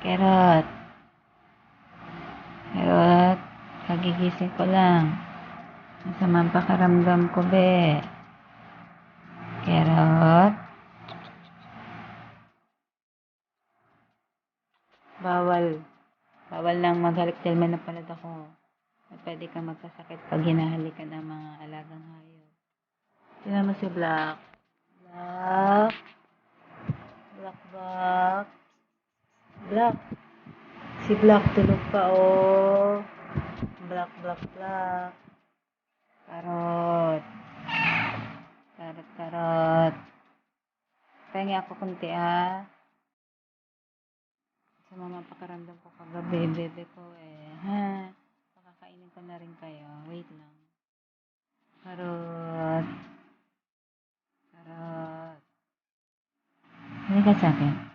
Kerot. Kerot. Kagigising ko lang. Masamang pakaramdam ko, be. Kerot. Bawal. Bawal nang maghalik dahil manapalad ako. At pwede kang magkasakit pag hinahalikan ng mga alagang hayop. Tingnan mo si Black. Black. Black, Black. Black. Si Black tulog pa, oh. Black, Black, Black. Karot. Karot, karot. Pahingi ako kunti, ah. Sa mga pakaramdam ko kagabi, bebe ko, eh. Ha? Pakakainin ko na rin kayo. Wait lang. Karot. Karot. Halika sa akin.